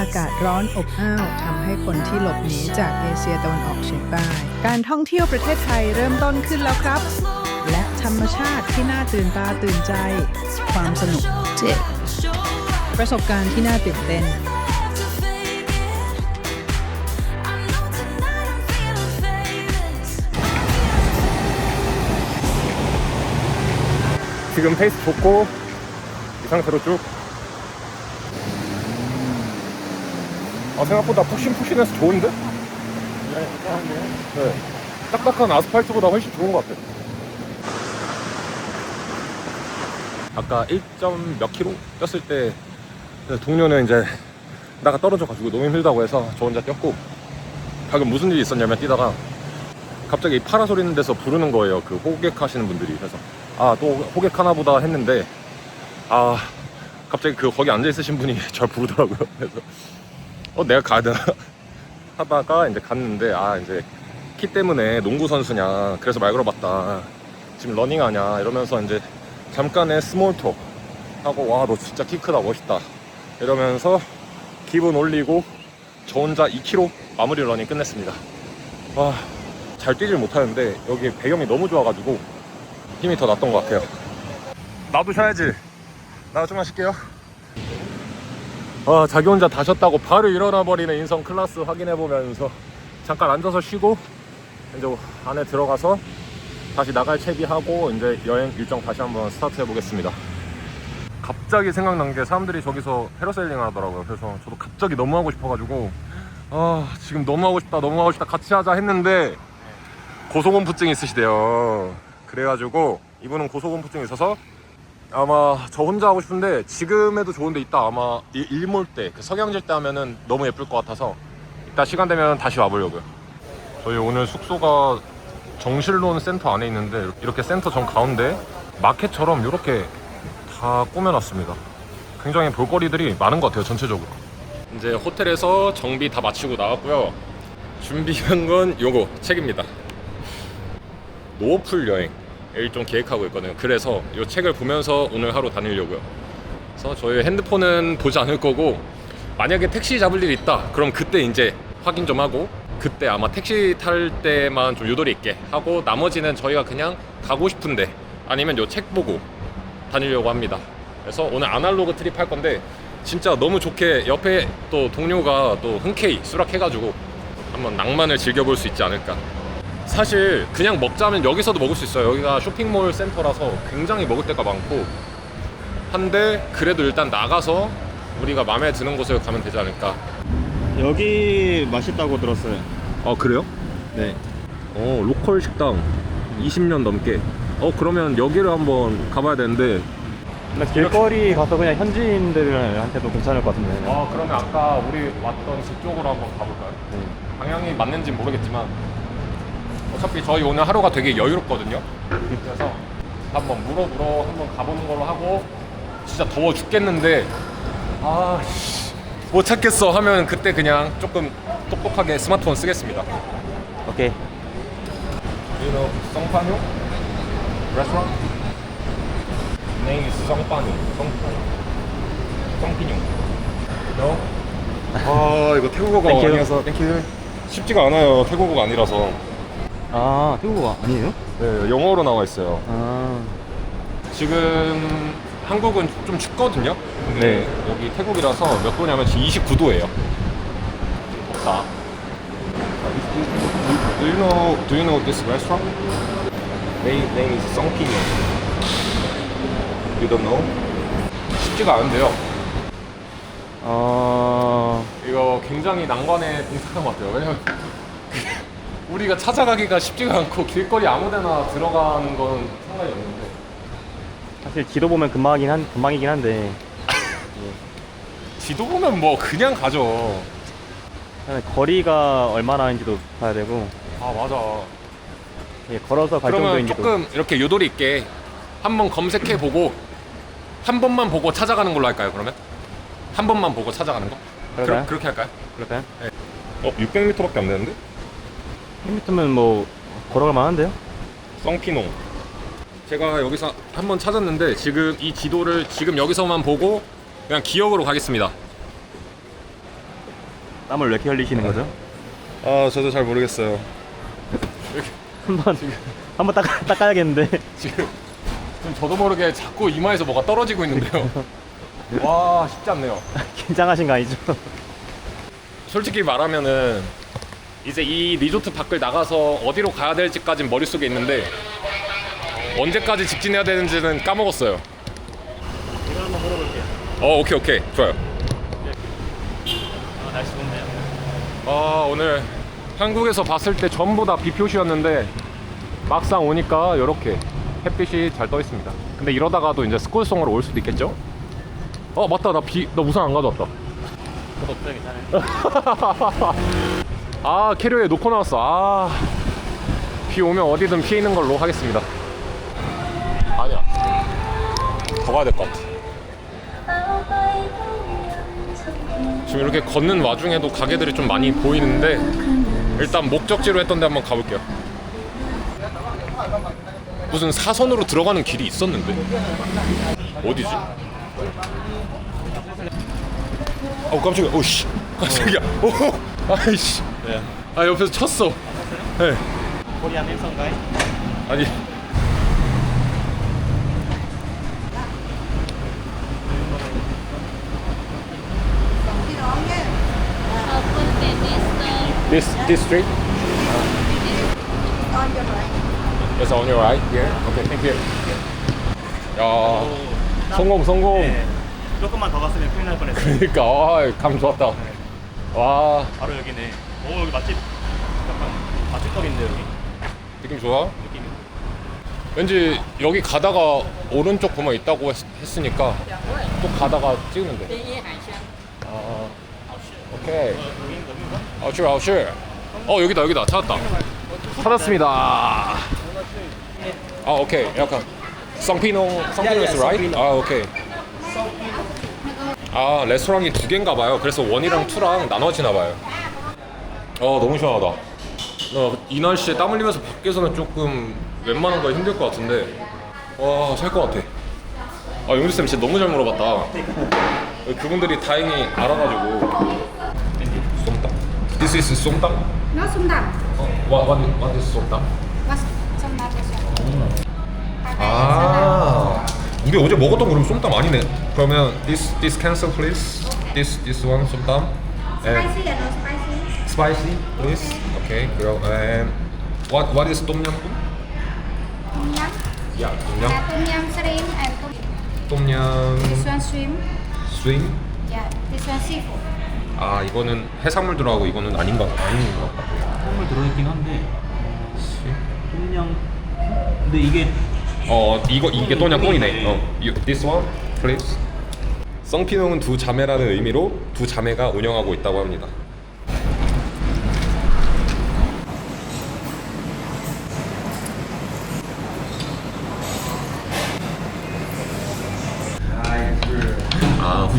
อากาศร้อนอบอ้าวทำให้คนที่หลบหนีจากเอเชียตะวันออกเฉียงใต้ การท่องเที่ยวประเทศไทยเริ่มต้นขึ้นแล้วครับ และธรรมชาติที่น่าตื่นตาตื่นใจ ความสนุกเจ็บประสบการณ์ที่น่าตื่นเต้น 지금 페이스 좋고 이 상태로 쭉. 아 생각보다 푹신푹신해서 좋은데? 네. 딱딱한 아스팔트보다 훨씬 좋은 것 같아. 아까 1점 몇 킬로 뛰었을 때 동료는 이제 나가 떨어져가지고 너무 힘들다고 해서 저 혼자 뛰었고 방금 무슨 일이 있었냐면 뛰다가 갑자기 파라 소리 는 데서 부르는 거예요. 그 호객 하시는 분들이. 그래서 아 또 호객 하나 보다 했는데 아 갑자기 그 거기 앉아 있으신 분이 절 부르더라고요. 그래서 어 내가 되나 하다가 이제 갔는데 아 이제 키 때문에 농구 선수냐 그래서 말 걸어봤다. 지금 러닝하냐 이러면서 이제 잠깐의 스몰 톡 하고 와 너 진짜 키 크다 멋있다 이러면서 기분 올리고 저 혼자 2km 마무리 러닝 끝냈습니다. 와 잘 뛰질 못하는데 여기 배경이 너무 좋아가지고 힘이 더 났던 것 같아요. 쉬어야지. 나도 좀만 쉴게요. 아 자기 혼자 다 쉬었다고 바로 일어나 버리는 인성 클라스 확인해 보면서 잠깐 앉아서 쉬고 이제 안에 들어가서 다시 나갈 채비하고 이제 여행 일정 다시 한번 스타트 해 보겠습니다. 갑자기 생각난 게 사람들이 저기서 패러세일링 하더라고요. 그래서 저도 갑자기 너무 하고 싶어가지고 아 지금 너무 하고 싶다 너무 하고 싶다 같이 하자 했는데 고소공포증 있으시대요. 그래가지고 이분은 고소공포증이 있어서 아마 저 혼자 하고 싶은데 지금에도 좋은데 이따 아마 일- 일몰 때, 그 석양질 때 하면은 너무 예쁠 것 같아서 이따 시간 되면 다시 와보려고요. 저희 오늘 숙소가 정실론 센터 안에 있는데 이렇게 센터 정 가운데 마켓처럼 이렇게 다 꾸며놨습니다. 굉장히 볼거리들이 많은 것 같아요, 전체적으로. 이제 호텔에서 정비 다 마치고 나왔고요. 준비한 건 요거 책입니다. 노플 여행 을좀 계획하고 있거든요. 그래서 이 책을 보면서 오늘 하루 다니려고요. 그래서 저희 핸드폰은 보지 않을 거고 만약에 택시 잡을 일이 있다. 그럼 그때 이제 확인 좀 하고 그때 아마 택시 탈 때만 좀 유도리 있게 하고 나머지는 저희가 그냥 가고 싶은데 아니면 요 책 보고 다니려고 합니다. 그래서 오늘 아날로그 트립 할 건데 진짜 너무 좋게 옆에 또 동료가 또 흔쾌히 수락해가지고 한번 낭만을 즐겨볼 수 있지 않을까 사실 그냥 먹자면 여기서도 먹을 수 있어요. 여기가 쇼핑몰 센터라서 굉장히 먹을 데가 많고 한데 그래도 일단 나가서 우리가 마음에 드는 곳을 가면 되지 않을까. 여기 맛있다고 들었어요. 아 그래요? 네. 어 로컬 식당 20년 넘게. 어 그러면 여기를 한번 가봐야 되는데. 근데 길거리 가서 그냥 현지인들한테도 괜찮을 것 같은데. 아 그러면 아까 우리 왔던 그쪽으로 한번 가볼까요? 네. 방향이 맞는지 모르겠지만 어차피 저희 오늘 하루가 되게 여유롭거든요. 그래서 한번 물어보러 한번 가보는 걸로 하고 진짜 더워 죽겠는데 아못 찾겠어 하면 그때 그냥 조금 똑똑하게 스마트폰 쓰겠습니다. 오케이. You know 성파뇨 restaurant? Name is 성파뇨. 성파뇨. 성피뇨. No? 아 이거 태국어가 Thank you. 아니어서 땡큐. 쉽지가 않아요. 태국어가 아니라서. 아, 태국어가 아니에요? 네, 영어로 나와 있어요. 아. 지금 한국은 좀 춥거든요. 근데 네. 여기 태국이라서 몇 도냐면 지금 29도예요. 덥다. Do you know Do you know this restaurant? Name name is Songpin. You don't know? 쉽지가 않은데요. 어. 이거 굉장히 난관에 봉착한 것 같아요. 왜냐면 우리가 찾아가기가 쉽지가 않고 길거리 아무데나 들어가는 건 상관이 없는데. 사실 지도 보면 금방이긴 한 금방이긴 한데 지도 보면 뭐 그냥 가죠. 그냥 거리가 얼마나 인지도 봐야 되고 아 맞아. 예, 걸어서 갈 그러면 정도인지도. 조금 이렇게 요도리 있게 한번 검색해 보고 한 번만 보고 찾아가는 걸로 할까요? 그러면 한 번만 보고 찾아가는 거? 그럴까요? 그렇게 할까요? 그럴까요? 어 600m밖에 안 되는데? 1m면 뭐 걸어갈 만한데요? 썽피농. 제가 여기서 한번 찾았는데 지금 이 지도를 지금 여기서만 보고 그냥 기억으로 가겠습니다. 땀을 왜 이렇게 흘리시는 거죠? 아 저도 잘 모르겠어요 한번 한번 닦아, 닦아야겠는데 지금 좀 저도 모르게 자꾸 이마에서 뭐가 떨어지고 있는데요 와 쉽지 않네요 긴장하신 거 아니죠? 솔직히 말하면은 이제 이 리조트 밖을 나가서 어디로 가야 될지까진 머릿속에 있는데 언제까지 직진해야 되는지는 까먹었어요 이거 한번 물어볼게요. 어 오케이 오케이 좋아요 아, 날씨 좋네요. 아 오늘 한국에서 봤을 때 전부 다 비 표시였는데 막상 오니까 이렇게 햇빛이 잘 떠 있습니다 근데 이러다가도 이제 스쿨송으로 올 수도 있겠죠? 어 맞다 나 비 나 우산 안 가져왔다 없어요, 괜찮아요. 아 캐리어에 놓고 나왔어. 아 비 오면 어디든 피해 있는 걸로 하겠습니다. 아니야. 더 가야 될 것 같아. 지금 이렇게 걷는 와중에도 가게들이 좀 많이 보이는데 일단 목적지로 했던 데 한번 가볼게요. 무슨 사선으로 들어가는 길이 있었는데? 어디지? 어 깜짝이야. 오씨. 깜짝이야. 오. 아이씨 네. 아 옆에서 쳤어 네 코리안? 아니 uh, this this street on your right. yes on your right here okay thank you 야 성공 성공 네. 조금만 더 갔으면 큰일 날 뻔했어요. 그러니까 아, 감 좋았다 와 바로 여기네. 오 여기 맛집 약간 맛집거리인데 여기 느낌 좋아 느낌이. 왠지 여기 가다가 오른쪽 보면 있다고 했, 으니까또 가다가 찍으면 돼. 아, 오케이. 아, sure, 아, sure. 어, 여기다, 여기다. 찾았다. 찾았습니다. 아, 오케이. 약간 성피농, 성피농에서 right? 아, 오케이. 아, 레스토랑이 두 개인가 봐요. 그래서 원이랑 투랑 나눠지나 봐요. 어, 너무 시원하다. 어, 이 날씨에 땀 흘리면서 밖에서는 조금 웬만한 거 힘들 것 같은데. 와살것 같아. 아 용주 쌤 진짜 너무 잘 물어봤다. 그분들이 다행히 알아가지고. 쏨땀. This is 쏨땀? No sumdang. 어, what, what, what is is 아. 우리 어제 먹었던 거 그럼 쏨땀 아니네. 그러면 this, this cancel please. This, this one 쏨땀. And spicy and no spicy. please Okay 그럼 and what, what is? Tom yum. 야 똠얌 Yeah, tom yum shrimp and tom. 똠얌 This one shrimp. 스윙 Yeah, this one seafood. 아 이거는 해산물 들어가고 이거는 아닌가 아닌 것 같아. 선물 들어있긴 한데 똠양. 근데 이게 어 이거 이게 또냐 꽁이네. 어 you, this one please. 썽피농은 두 자매라는 의미로 두 자매가 운영하고 있다고 합니다.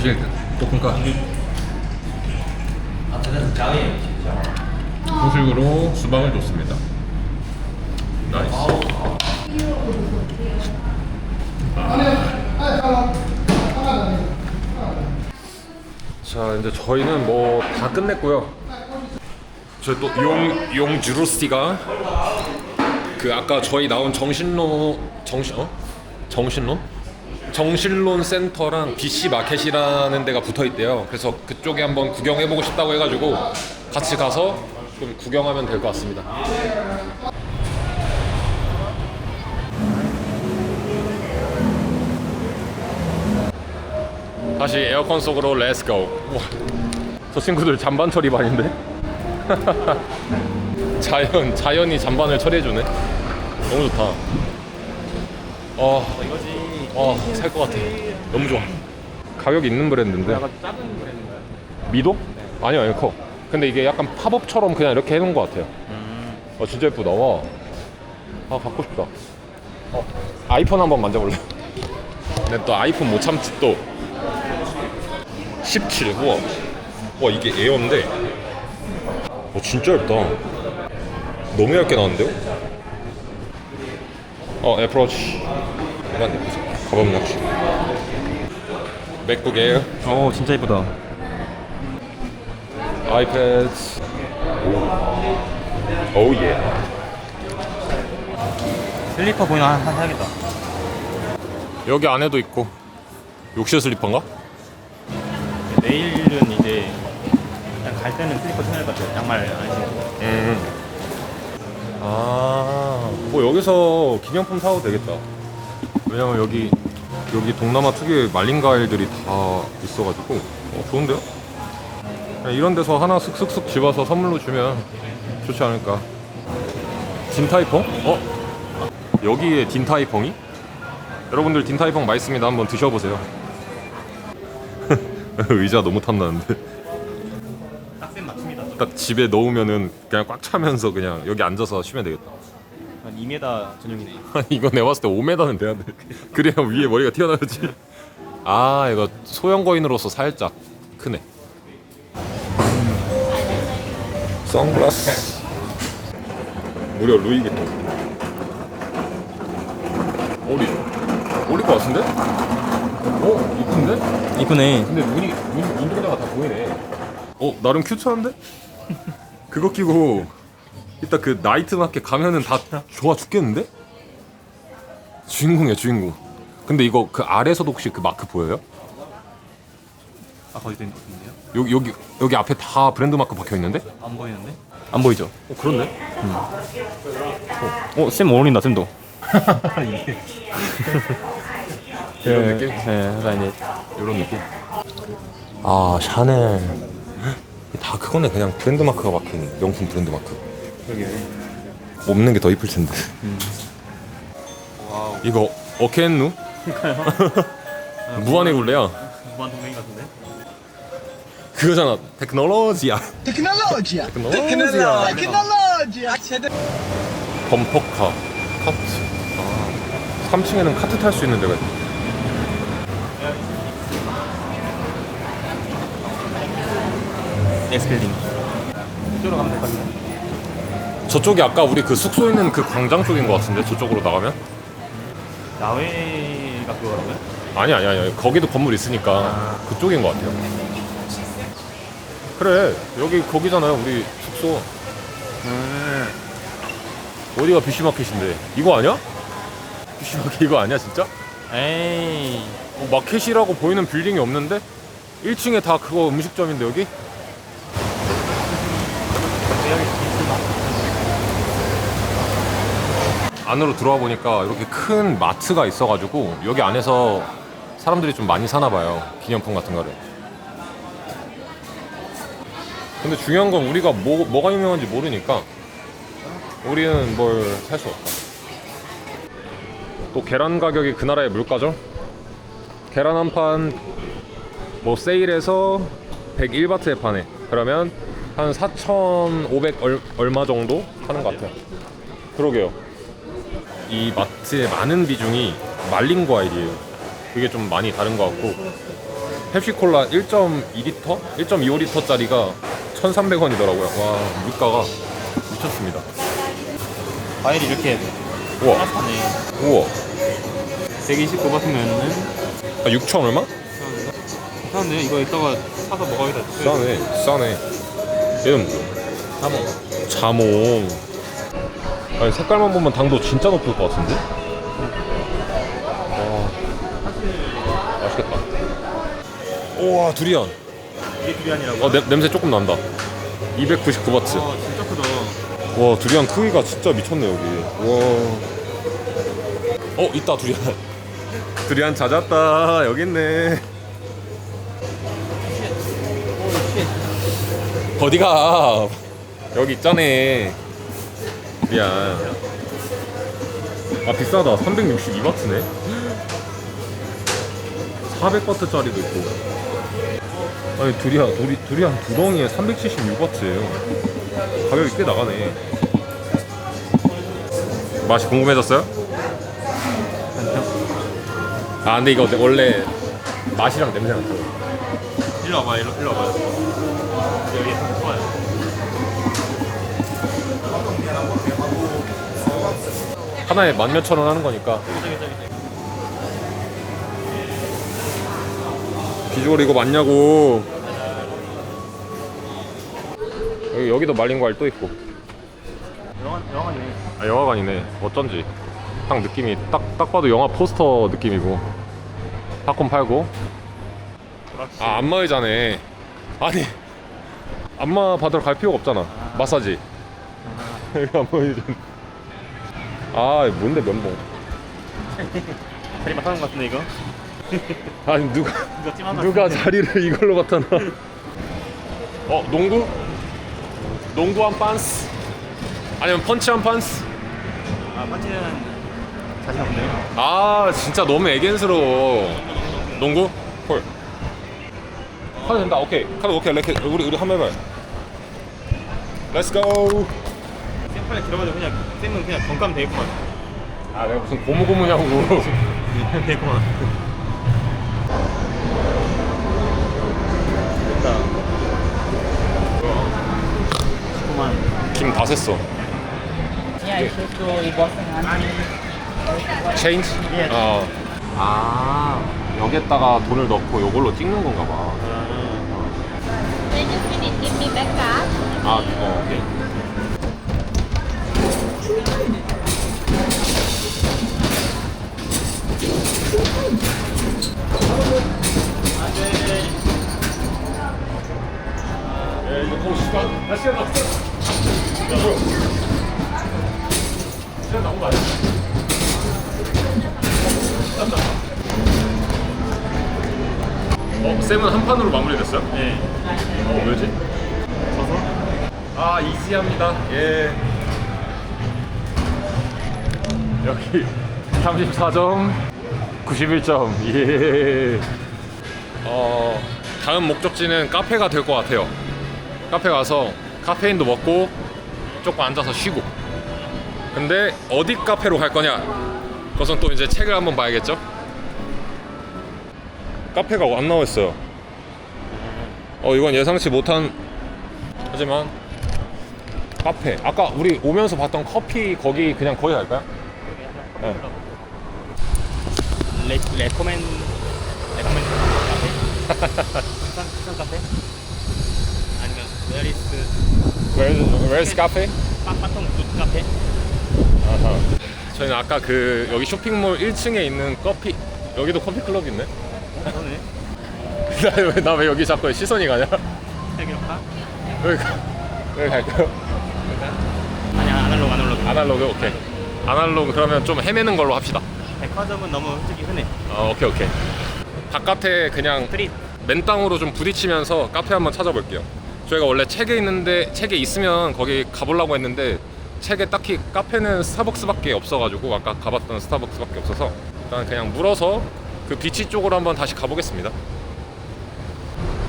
아 후식 볶음가. 후식으로 수박을 줬습니다. 나이스. 자 이제 저희는 뭐 다 끝냈고요. 저희 또용 용주루스티가 그 아까 저희 나온 정신로 정신 어 정신론 정신론 센터랑 BC 마켓이라는 데가 붙어 있대요. 그래서 그쪽에 한번 구경해 보고 싶다고 해가지고 같이 가서 좀 구경하면 될 것 같습니다. 다시 에어컨 속으로 렛츠고 우와, 저 친구들 잔반 처리 반인데 자연 자연이 잔반을 처리해주네 너무 좋다 이거지. 어살 것 같아 너무 좋아. 가격 있는 브랜드인데. 약간 작은 브랜드인가요? 미도? 아니요 아니요 커. 근데 이게 약간 팝업처럼 그냥 이렇게 해놓은 것 같아요. 어 진짜 예쁘다. 와. 아 갖고 싶다. 어 아이폰 한번 만져볼래? 근데 또 아이폰 못 참지 또. 17, 우와. 와 이게 에어인데. 어 진짜 얇다. 너무 얇게 나왔는데요? 어 애플워치. 이런 예쁘죠 가방 낚시 맥북 에어 어 진짜 예쁘다. 아이패드. 오우 예. 슬리퍼 보이나 한, 한 해야겠다. 여기 안에도 있고. 욕실 슬리퍼인가? 내일은 이제 그냥 갈 때는 슬리퍼 신을 것 같아요. 양말 안 신고. 음. 아, 뭐 여기서 기념품 사도 되겠다. 왜냐면 여기 여기 동남아 특유의 말린 과일들이 다 있어가지고 어, 좋은데요? 그냥 이런 데서 하나 슥슥슥 집어서 선물로 주면 좋지 않을까. 딘타이펑? 어? 여기에 딘타이펑이? 여러분들 딘타이펑 맛있습니다. 한번 드셔보세요. 의자 너무 탐나는데. 딱 집에 넣으면은 그냥 꽉 차면서 그냥 여기 앉아서 쉬면 되겠다. 한 2m 전용이네. 아니 이거 내가 봤을 때 5m는 돼야 돼. 그래야 위에 머리가 튀어나오지. 아 이거 소형 거인으로서 살짝 크네. 선글라스. 무려 루이비통. 오리. 오리 거 같은데? 어 이쁜데? 이쁘네. 근데 눈이 눈 눈동자가 다 보이네. 어 나름 큐트한데? 그거 끼고 이따 그 나이트 마켓 가면은 다 좋아 죽겠는데? 주인공이야 주인공. 근데 이거 그 아래서도 혹시 그 마크 보여요? 아 거기도 있는데요? 여기 여기 여기 앞에 다 브랜드 마크 박혀 있는데? 안 보이는데? 안 보이죠? 어 그렇네. 어, 쌤 어울린다, 쌤도. 이런 느낌? 네, 약간 이제 이런 느낌. 아 샤넬. 다 그거네 그냥 브랜드 마크가 박힌 명품 브랜드 마크. 여기. 없는 게 더 이쁠 텐데. 와우. 이거 어케엔누? 무한의 굴레야. 무한 동맹 같은데? 그거잖아. 테크놀로지야. Tecnologia! 테크놀로지야. Tecnologia! Siete 범퍼카 카트. 아, 3층에는 카트 탈 수 있는 데가 있다. 엑스펠링. 이쪽으로 가면 될 것 같은데. 저쪽이 아까 우리 그 숙소 있는 그 광장 쪽인 것 같은데 저쪽으로 나가면? 야외가 그거라고요? 아니 아니 아니 거기도 건물 있으니까 그쪽인 것 같아요. 그래 여기 거기잖아요 우리 숙소. 어디가 비쉬마켓인데 이거 아니야? 비쉬마켓 이거 아니야 진짜? 에이. 어, 마켓이라고 보이는 빌딩이 없는데 1층에 다 그거 음식점인데 여기? 안으로 들어와 보니까 이렇게 큰 마트가 있어가지고 여기 안에서 사람들이 좀 많이 사나 봐요 기념품 같은 거를 근데 중요한 건 우리가 뭐, 뭐가 유명한지 모르니까 우리는 뭘 살 수 없다 또 계란 가격이 그 나라의 물가죠 계란 한 판 뭐 세일해서 101바트에 파네. 그러면 한 4,500 얼, 얼마 정도 하는 것 같아요. 그러게요. 이 마트의 많은 비중이 말린 과일이에요. 그게 좀 많이 다른 것 같고 펩시콜라 1.2리터, 1.25리터짜리가 1,300원이더라고요. 와 물가가 미쳤습니다. 과일이 이렇게 우와, 따뜻하네. 우와. 129바트면은 아, 6천 얼마? 괜찮은데 이거 이따가 사서 먹어야겠다. 싸네, 싸네. 얘는 사먹. 자몽. 아니 색깔만 보면 당도 진짜 높을 것 같은데? 와, 맛있겠다. 우와 두리안. 이게 두리안이라고? 어 냄, 냄새 조금 난다. 299바트. 아 진짜 크다. 와 두리안 크기가 진짜 미쳤네 여기. 와. 어 있다 두리안. 두리안 찾았다 여기 있네. 어디가? 여기 있잖아. 미안. 아 비싸다. 362바트네. 400바트짜리도 있고. 아니 두리안 두리 두리안 두 덩이에 376바트예요. 가격이 꽤 나가네. 맛이 궁금해졌어요? 아 근데 이거 원래 맛이랑 냄새가 나요. 일로 와봐, 일로, 일로 와봐. 하나에 만 몇천 원 하는 거니까. 비주얼 이거 맞냐고. 여기, 여기도 말린 과일 또 있고. 영화, 영화네. 아 영화관이네. 어쩐지. 딱 느낌이 딱, 딱 봐도 영화 포스터 느낌이고. 팝콘 팔고. 아 안마의자네. 아니 안마 받으러 갈 필요가 없잖아. 마사지. 여기 안마의자 아 뭔데 면봉 자리 맡아놓은 것 같은데, 이거? 아니 누가 이거 찜한 것 누가 같은데. 자리를 이걸로 갖다 놔 어 농구? 농구 한 판스? 아니면 펀치 한 판스? 아, 파티는 자신 없네요. 아 진짜 너무 애견스러워 농구? 콜 카드 된다 오케이 카드 오케이 레켓 우리 우리 한번 해봐요 렛츠고 쌤 빨리 들어가지고 그냥, 쌤은 그냥 건감 되겠구만. 아 내가 무슨 고무고무냐고 되겠구만. 됐다. 그만. 김다 셌어 Yeah, it's just to Boston and 체인지? 예. 어. 아 여기에다가 돈을 넣고 요걸로 찍는 건가 봐 When you finish, give me back card. 아, 어, 오케이. 나. 야? 시간 나온 거 아니야? 어, 쌤은 한 판으로 마무리됐어요? 네. 어, 왜지? 져서? 아 이지합니다 예 여기 34점 91점. 예. 어, 다음 목적지는 카페가 될 것 같아요. 카페 가서 카페인도 먹고 조금 앉아서 쉬고. 근데 어디 카페로 갈 거냐? 그것은 또 이제 책을 한번 봐야겠죠? 카페가 안 나와 있어요. 어 이건 예상치 못한 하지만 카페. 아까 우리 오면서 봤던 커피 거기 그냥 거기 갈까요? 네. 레, 레코멘, 레코멘 카페? 추천, 추천 카페? 아니면, 웨리스, Where's, where's cafe? 빠빠통 굿 카페? 아하. 저희는 아까 그 여기 쇼핑몰 1층에 있는 커피 여기도 커피 클럽 있네 그러네. 나왜 여기 자꾸 시선이 가냐? 여기, 가- 여기 갈까요? 아니, 아날로그, 아날로그. 아날로그 오케이 아날로그 그러면 좀 헤매는 걸로 합시다 백화점은 너무 솔직히 흔해. 어, 오케이 오케이 바깥에 그냥 스트릿. 맨땅으로 좀 부딪히면서 카페 한번 찾아볼게요. 저희가 원래 책에 있는데 책에 있으면 거기 가보려고 했는데 책에 딱히 카페는 스타벅스밖에 없어가지고 아까 가봤던 스타벅스밖에 없어서 일단 그냥 물어서 그 비치 쪽으로 한번 다시 가보겠습니다.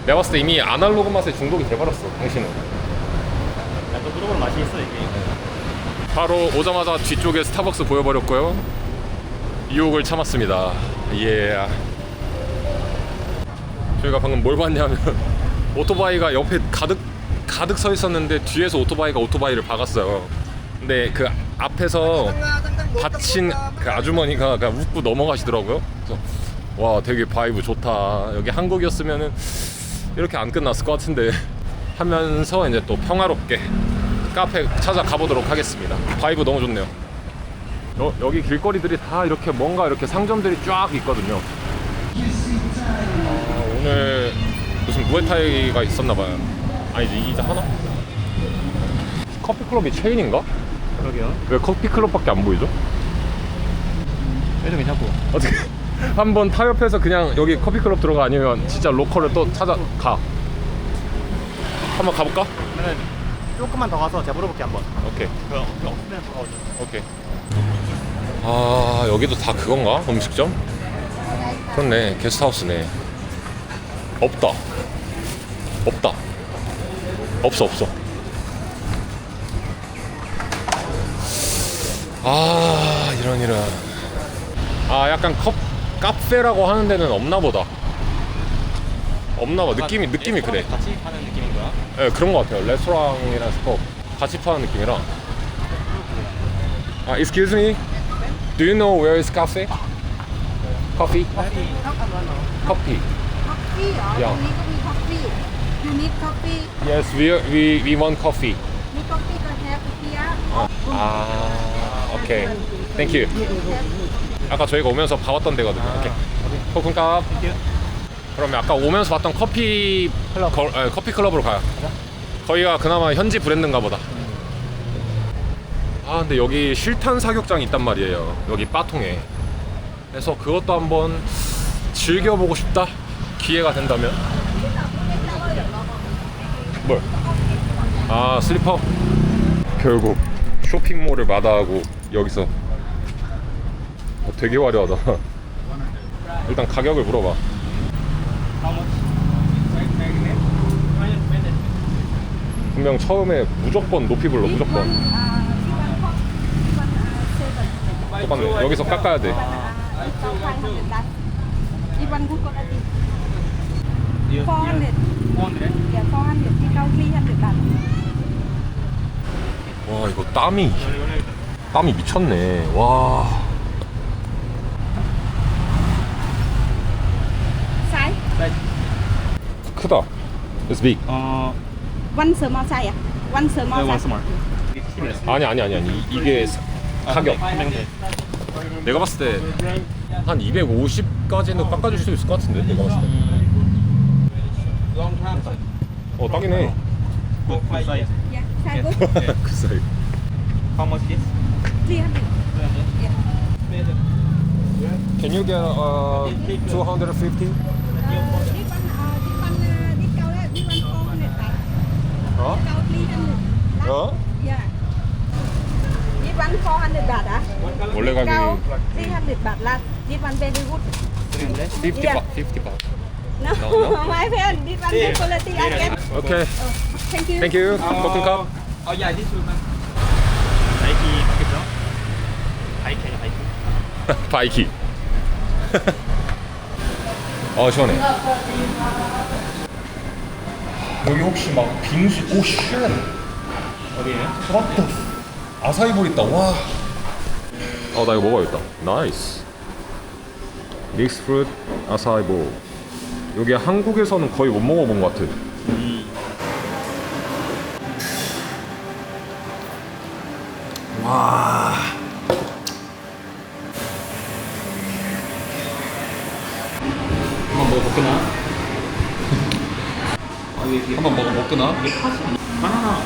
내가 봤을 때 이미 아날로그 맛에 중독이 돼버렸어 당신은. 약간 무릎으로 맛이 있어, 이게. 바로 오자마자 뒤쪽에 스타벅스 보여버렸고요. 유혹을 참았습니다. 예. 저희가 방금 뭘 봤냐면 오토바이가 옆에 가득 가득 서 있었는데 뒤에서 오토바이가 오토바이를 박았어요. 근데 그 앞에서 받친 그 아주머니가 그냥 웃고 넘어가시더라고요. 그래서 와 되게 바이브 좋다. 여기 한국이었으면은 이렇게 안 끝났을 것 같은데 하면서 이제 또 평화롭게 카페 찾아가 보도록 하겠습니다. 바이브 너무 좋네요. 여, 여기 길거리들이 다 이렇게 뭔가 이렇게 상점들이 쫙 있거든요. 아, 오늘 무슨 무에타이가 있었나 봐요. 아니지 이제 하나? 커피 클럽이 체인인가? 그러게요. 왜 커피 클럽밖에 안 보이죠? 그래도 괜찮고. 어떻게 한번 타협해서 그냥 여기 커피 클럽 들어가 아니면 진짜 로컬을 또 찾아가. 한번 가볼까? 그러면 조금만 더 가서 제가 물어볼게, 한번. 오케이. 그, 그 없으면 더 가오죠. 오케이. 아 여기도 다 그건가? 음식점? 그렇네 게스트하우스네. 없다. 없다. 없어 없어. 아 이런 이런. 아 약간 컵 카페라고 하는 데는 없나 보다. 없나 봐. 느낌이 느낌이 그래. 같이 하는 느낌 인 거야? 네, 그런 것 같아요. 레스토랑이랑 스톱 같이 파는 느낌이라. 아, excuse me. Do you know where is cafe? Coffee? Coffee. Coffee? Yeah. Có đi coffee. You need coffee? Yes, we we we want coffee. Need coffeeก็ have here. 아, 오케이. Thank you. 아까 저희가 오면서 봐왔던 데거든요. 오케이. 코쿤값. 그러면 아까 오면서 봤던 커피 클럽 거, 에, 커피 클럽으로 가요. 거기가 그나마 현지 브랜드인가 보다. 아 근데 여기 실탄 사격장이 있단 말이에요. 여기 빠통에. 그래서 그것도 한번 즐겨보고 싶다. 기회가 된다면. 뭘? 아 슬리퍼. 결국 쇼핑몰을 마다하고 여기서 어, 되게 화려하다. 일단 가격을 물어봐. 분명 처음에 무조건 높이 불러 무조건. 똑같네. 여기서 깎아야 돼. This one good quality. 400. Yeah, 400. This out 300 baht. 와 이거 땀이 땀이 미쳤네. 와? 크다. 어, One small size. ah? One small 네, size. 원스몰. 아니 아니 아니 아니 이게 사- 가격. 네. 내가 봤을 때 한 250까지는 깎아줄 수 있을 것 같은데 내가 봤을 때. 어 딱이네. Yeah, size good. 그 사이. How much is? 300. Can you get uh 250? This one, uh, this one, uh, this cow, this one 400 baht. 어? Cow 300. 어? Yeah. This one 400 baht, ah? 원래 Cow 가격이 300 baht last. This one very good. 50 Yeah. 바, 50 바. No, No, my friend, this one good quality. I get. 오케이. Thank you. Thank you. 어, 야, this one. 바이키. 아 시원해. 여기 혹시 막 빙수 오 쉣. 어디에요? 맞다. 아사이볼 있다. 와. 어 나 이거 먹어야겠다. 나이스. 믹스 프루트 아사이볼. 여기 한국에서는 거의 못 먹어본 것 같아. 와. 한번 먹어볼게나? 한번 먹어 먹거나. 바나나,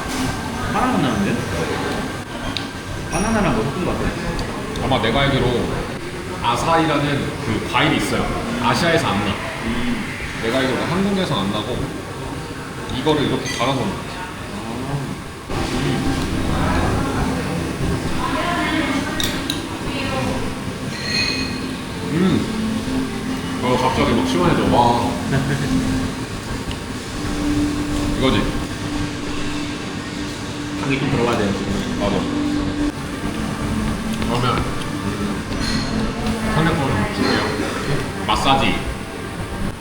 바나나 나는데? 바나나랑 뭐 섞은 것 같아. 아마 내가 알기로 아사이라는 그 과일이 있어요. 아시아에서 안 나. 내가 알기로 한국에서 안 나고 이거를 이렇게 갈아서 먹는 거지. 음. 어 갑자기 막 시원해져. 와. 이거지. 당이 좀 들어가야 돼요, 지금. 맞아. 그러면 상대편 줄게요. 마사지,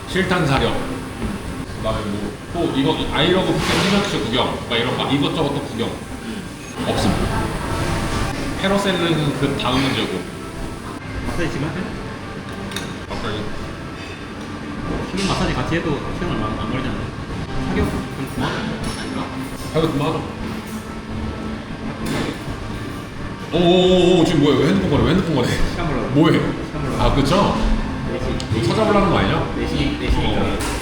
실탄 사격, 그다음에 뭐 또 이거 아이러브 팬티셔츠 구경, 막 이런 막 이것저것 또 구경 없습니다. 페러셀르는 그 다음 문제고 마사지 지금 하세요? 갑자기 지금 마사지 같이 해도 시간 얼마 안 걸리잖아요. 사격 좀 그만? 아닌가? 해도 맞아. 오오오 지금 뭐야? 왜 핸드폰 거래? 왜 핸드폰 거래? 벌러. 뭐해? 벌러. 아 그쵸? 4시. 이거 찾아보려는 거 아니냐? 4시, 4시니까. 어.